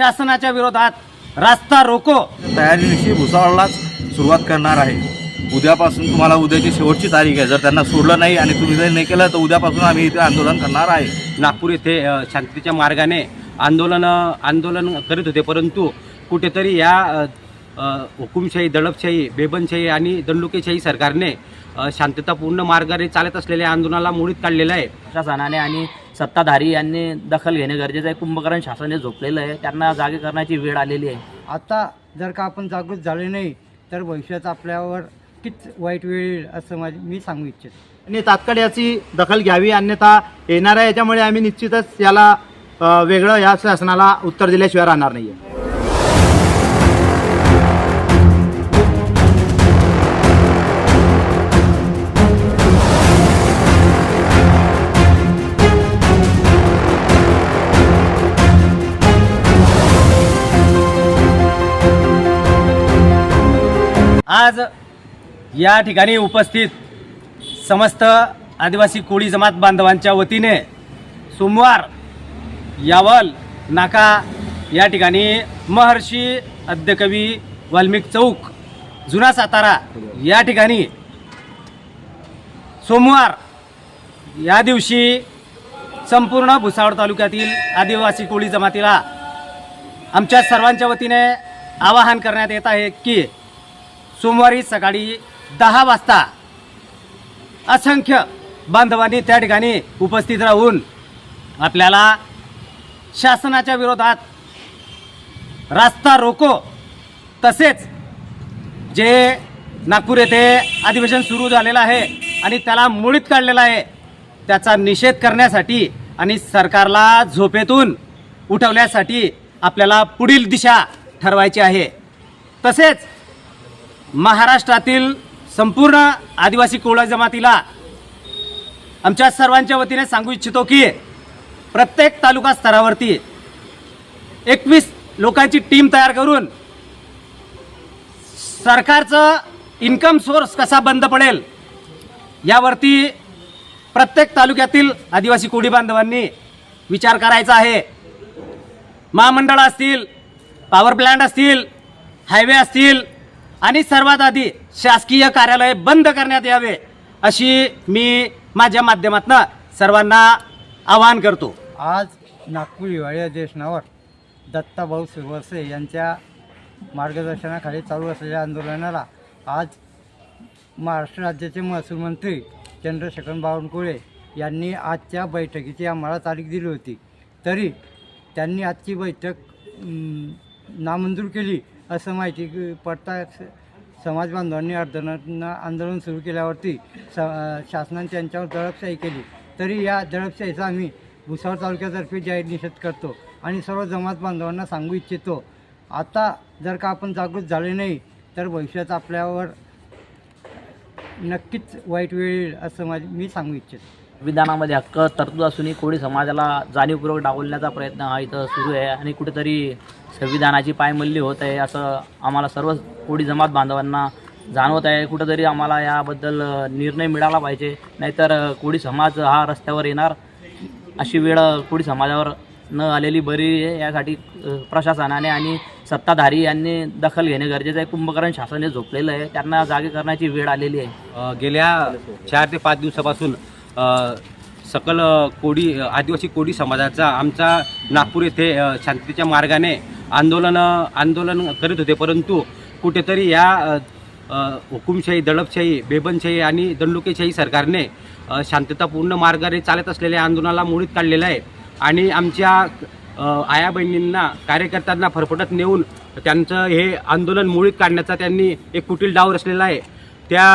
शासनाच्या विरोधात रास्ता रोको. तयारीनिशी भुसावळलाच सुरुवात करणार आहे. उद्यापासून तुम्हाला उद्याची शेवटची तारीख आहे. जर त्यांना सोडलं नाही आणि तुम्ही जर नाही केलं तर उद्यापासून आम्ही इथे आंदोलन करणार आहे. नागपूर येथे शांततेच्या मार्गाने आंदोलन आंदोलन करीत होते. परंतु कुठेतरी या हुकुमशाही दडपशाही बेबनशाही आणि दंडुकेशाही सरकारने शांततापूर्ण मार्गाने चालत असलेल्या आंदोलनाला मोडीत काढलेलं आहे. प्रशासनाने आणि सत्ताधारी यांनी दखल घेणे गरजेचं आहे. कुंभकर्ण शासन हे झोपलेलं आहे. त्यांना जागे करण्याची वेळ आलेली आहे. आता जर का आपण जागृत झाले नाही तर भविष्यात आपल्यावर किती वाईट वेळ येईल असं माझी मी सांगू इच्छितो. आणि तात्काळ याची दखल घ्यावी अन्यथा येणाऱ्या याच्यामुळे आम्ही निश्चितच याला अ, वेगळं या शासनाला उत्तर दिल्याशिवाय राहणार नाही आज या ठिकाणी उपस्थित समस्त आदिवासी कोळी जमात बांधवांच्या वतीने सोमवार यावल नाका या ठिकाणी महर्षी अद्यकवी वाल्मिक चौक जुना सातारा या ठिकाणी सोमवार या दिवशी संपूर्ण भुसावळ तालुक्यातील आदिवासी कोळी जमातीला आमच्या सर्वांच्या वतीने आवाहन करण्यात येत आहे की सोमवारी सकाळी दहा वाजता असंख्य बांधवांनी त्या ठिकाणी उपस्थित राहून आपल्याला शासनाच्या विरोधात रास्ता रोको तसेच जे नागपूर येथे अधिवेशन सुरू झालेलं आहे आणि त्याला मुळीत काढलेलं आहे त्याचा निषेध करण्यासाठी आणि सरकारला झोपेतून उठवण्यासाठी आपल्याला पुढील दिशा ठरवायची आहे. तसेच महाराष्ट्रातील संपूर्ण आदिवासी कोळा जमातीला आमच्या सर्वांच्या वतीने सांगू इच्छितो की प्रत्येक तालुका स्तरावरती एकवीस लोकांची टीम तयार करून सरकारचं इन्कम सोर्स कसा बंद पडेल यावरती प्रत्येक तालुक्यातील आदिवासी कोळी बांधवांनी विचार करायचा आहे. महामंडळ असतील पॉवर प्लॅन्ट असतील हायवे असतील आणि सर्वात आधी शासकीय कार्यालय बंद करण्यात यावे अशी मी माझ्या माध्यमातून सर्वांना आवाहन करतो. आज नागपूर हिवाळी अधिवेशनावर दत्ताभाऊ सुरवसे यांच्या मार्गदर्शनाखाली चालू असलेल्या आंदोलनाला आज महाराष्ट्र राज्याचे महसूल मंत्री चंद्रशेखर बावनकुळे यांनी आजच्या बैठकीची आम्हाला तारीख दिली होती. तरी त्यांनी आजची बैठक नामंजूर केली. असं माहिती पडता स- समाज बांधवांनी आंदोलन सुरू केल्यावरती स शासनाने त्यांच्यावर दडपशाही केली. तरी या दडपशाहीचा आम्ही भुसावळ तालुक्यातर्फे जाहीर निषेध करतो आणि सर्व जमात बांधवांना सांगू इच्छितो. आता जर का आपण जागृत झाले नाही तर भविष्यात आपल्यावर नक्कीच वाईट वेळ येईल असं माझी मी सांगू इच्छितो. संविधानामध्ये हक्क तरतूद असूनही कोळी समाजाला जाणीवपूर्वक डावलण्याचा प्रयत्न हा इथं सुरू आहे आणि कुठेतरी संविधानाची पायमल्ली होत आहे असं आम्हाला सर्व कोळी जमात बांधवांना जाणवत आहे. कुठेतरी आम्हाला याबद्दल निर्णय मिळाला पाहिजे. नाहीतर कोळी समाज हा रस्त्यावर येणार. अशी वेळ कोळी समाजावर न आलेली बरी आहे. यासाठी प्रशासनाने आणि सत्ताधारी यांनी दखल घेणे गरजेचं आहे. कुंभकरण शासन हे झोपलेलं आहे. त्यांना जागे करण्याची वेळ आलेली आहे. गेल्या चार ते पाच दिवसापासून सकल कोडी आदिवासी कोडी समाजाचा आमचा नागपूर येथे शांततेच्या मार्गाने आंदोलन आंदोलन करीत होते. परंतु कुठेतरी या हुकुमशाही दडपशाही बेबनशाही आणि दंडुकेशाही सरकारने शांततापूर्ण मार्गाने चालत असलेल्या आंदोलनाला मोडीत काढलेलं आहे. आणि आमच्या आया बहिणींना कार्यकर्त्यांना फरफटत नेऊन त्यांचं हे आंदोलन मोडीत काढण्याचा त्यांनी एक कुटील डाव रचलेला आहे. त्या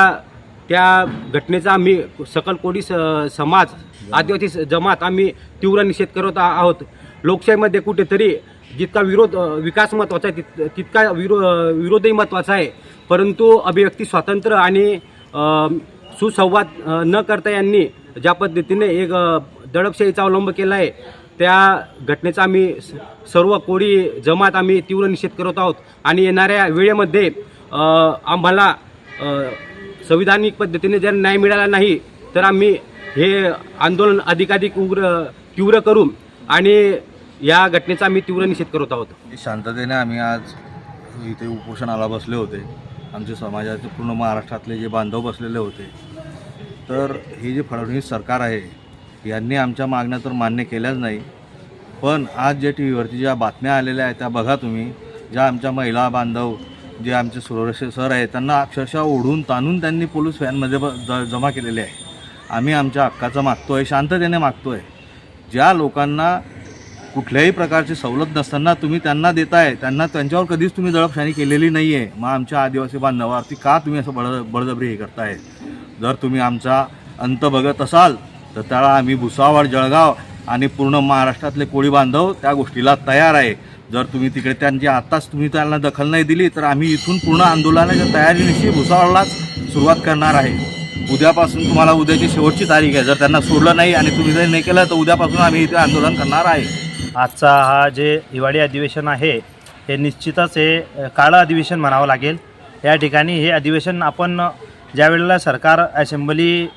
त्या घटनेचा आम्ही सकल कोडी स समाज आदिवासी जमात आम्ही तीव्र निषेध करत आहोत. लोकशाहीमध्ये कुठेतरी जितका विरोध विकास महत्त्वाचा आहे तित तितका विरो विरोधही महत्त्वाचा आहे. परंतु अभिव्यक्ती स्वातंत्र्य आणि सुसंवाद न करता यांनी ज्या पद्धतीने एक दडपशाहीचा अवलंब केला आहे त्या घटनेचा आम्ही स- सर्व कोळी जमात आम्ही तीव्र निषेध करत आहोत. आणि येणाऱ्या वेळेमध्ये आम्हाला संविधानिक पद्धतीने जर न्याय मिळाला नाही तर आम्ही हे आंदोलन अधिकाधिक उग्र तीव्र करू आणि या घटनेचा आम्ही तीव्र निषेध करत आहोत. शांततेने आम्ही आज इथे उपोषणाला बसले होते. आमचे समाजाचे पूर्ण महाराष्ट्रातले जे बांधव बसलेले होते. तर हे जे फडणवीस सरकार आहे यांनी आमच्या मागण्या तर मान्य केल्याच नाही. पण आज जे टी व्हीवरती ज्या बातम्या आलेल्या आहेत त्या बघा तुम्ही. ज्या आमच्या महिला बांधव जे आमचे सुरक्षे सर आहे त्यांना अक्षरशः ओढून ताणून त्यांनी पोलीस व्हॅनमध्ये ब ज जमा केलेले आहे. आम्ही आमच्या हक्काचं मागतो आहे शांततेने मागतो आहे ज्या लोकांना कुठल्याही प्रकारची सवलत नसताना तुम्ही त्यांना देताय त्यांना त्यांच्यावर कधीच तुम्ही दडपशाही केलेली नाही आहे मग आमच्या आदिवासी बांधवावरती का तुम्ही असं बळ बळजबरी हे करताय? जर तुम्ही आमचा अंत बघत असाल तर त्याला आम्ही भुसावळ जळगाव आणि पूर्ण महाराष्ट्रातले कोळी बांधव त्या गोष्टीला तयार आहे. जर तुम्ही तिकडे त्यांची म्हणजे आत्ताच तुम्ही त्यांना दखल नाही दिली तर आम्ही इथून पूर्ण आंदोलनाच्या तयारीनिशी भुसावळलाच सुरुवात करणार आहे. उद्यापासून तुम्हाला उद्याची शेवटची तारीख आहे. जर त्यांना सोडलं नाही आणि तुम्ही जर नाही केलं तर उद्यापासून आम्ही इथे आंदोलन करणार आहे. आजचा हा जे हिवाळी अधिवेशन आहे हे निश्चितच हे काळं अधिवेशन म्हणावं लागेल. या ठिकाणी हे अधिवेशन आपण ज्या वेळेला सरकार असेंब्ली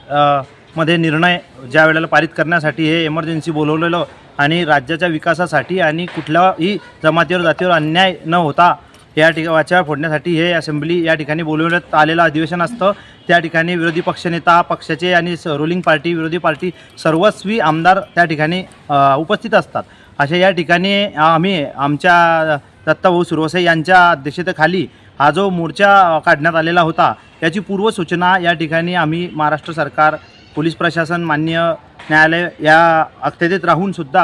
मध्ये निर्णय ज्या वेळेला पारित करण्यासाठी हे एमर्जन्सी बोलवलेलं आणि राज्याच्या विकासासाठी आणि कुठल्याही जमातीवर जातीवर अन्याय न होता या ठिका वाचा फोडण्यासाठी हे असेंब्ली या ठिकाणी बोलवण्यात आलेलं अधिवेशन असतं. त्या ठिकाणी विरोधी पक्षनेता पक्षाचे आणि रुलिंग पार्टी विरोधी पार्टी सर्वस्वी आमदार त्या ठिकाणी उपस्थित असतात. अशा या ठिकाणी आम्ही आमच्या दत्ताभाऊ सुरवसे यांच्या अध्यक्षतेखाली हा जो मोर्चा काढण्यात आलेला होता याची पूर्वसूचना या ठिकाणी आम्ही महाराष्ट्र सरकार पोलीस प्रशासन मान्य न्यायालय या अखत्यारीत राहूनसुद्धा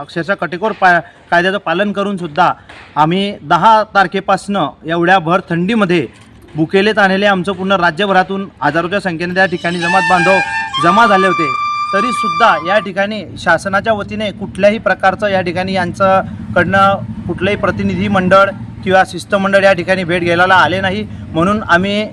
अक्षरशः कटेकोर पा कायद्याचं पालन करूनसुद्धा आम्ही दहा तारखेपासनं एवढ्या भर थंडीमध्ये बुकेलेत आणलेले आमचं पूर्ण राज्यभरातून हजारोच्या संख्येने त्या ठिकाणी जमात बांधव जमा झाले होते. तरीसुद्धा या ठिकाणी शासनाच्या वतीने कुठल्याही प्रकारचं या ठिकाणी यांचंकडनं कुठलंही प्रतिनिधी मंडळ किंवा शिष्टमंडळ या ठिकाणी भेट घ्यायला आले नाही. म्हणून आम्ही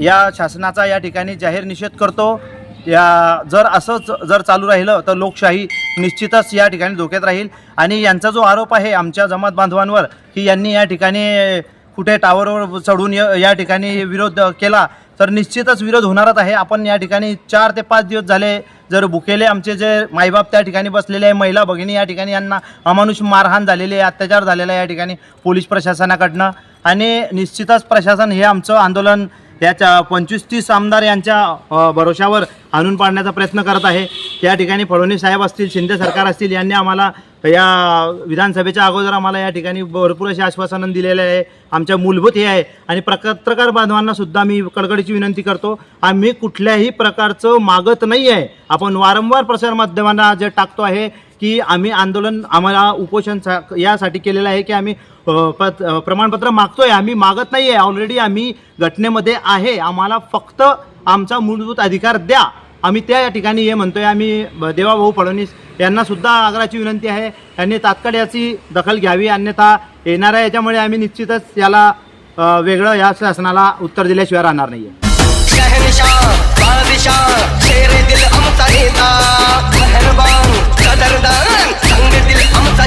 या शासनाचा या ठिकाणी जाहीर निषेध करतो. या जर असंच जर चालू राहिलं तर लोकशाही निश्चितच या ठिकाणी धोक्यात राहील. आणि यांचा जो आरोप आहे आमच्या जमात बांधवांवर की यांनी या ठिकाणी कुठे टावरवर चढून य- या ठिकाणी विरोध केला तर निश्चितच विरोध होणारच आहे. आपण या ठिकाणी चार ते पाच दिवस झाले जर बुकेले आमचे जे मायबाप त्या ठिकाणी बसलेले आहे महिला भगिनी या ठिकाणी यांना अमानुष मारहाण झालेली आहे अत्याचार झालेला आहे या ठिकाणी पोलीस प्रशासनाकडनं. आणि निश्चितच प्रशासन हे आमचं आंदोलन त्याच्या पंचवीस तीस आमदार यांच्या भरोशावर आणून पाडण्याचा प्रयत्न करत आहे. त्या ठिकाणी फडणवीस साहेब असतील शिंदे सरकार असतील यांनी आम्हाला या विधानसभेच्या अगोदर आम्हाला या ठिकाणी भरपूर असे आश्वासनं दिलेले आहे. आमच्या मूलभूत हे आहे. आणि पत्रकार बांधवांना सुद्धा मी कडकडीची विनंती करतो आम्ही कुठल्याही प्रकारचं मागत नाही आहे. आपण वारंवार प्रसारमाध्यमांना जे टाकतो आहे की आम्ही आंदोलन आम्हाला उपोषण सा- यासाठी केलेलं आहे की आम्ही पत प्रमाणपत्र मागतोय. आम्ही मागत नाही आहे. ऑलरेडी आम्ही घटनेमध्ये आहे. आम्हाला फक्त आमचा मूलभूत अधिकार द्या. आम्ही त्या या ठिकाणी हे म्हणतोय. आम्ही ब- देवाभाऊ फडणवीस यांनासुद्धा आग्राची आग्रहाची विनंती आहे. यांनी तात्काळ याची दखल घ्यावी अन्यथा येणाऱ्या याच्यामुळे आम्ही निश्चितच याला वेगळं या शासनाला उत्तर दिल्याशिवाय राहणार नाही आहे कदरदान दिल आमचा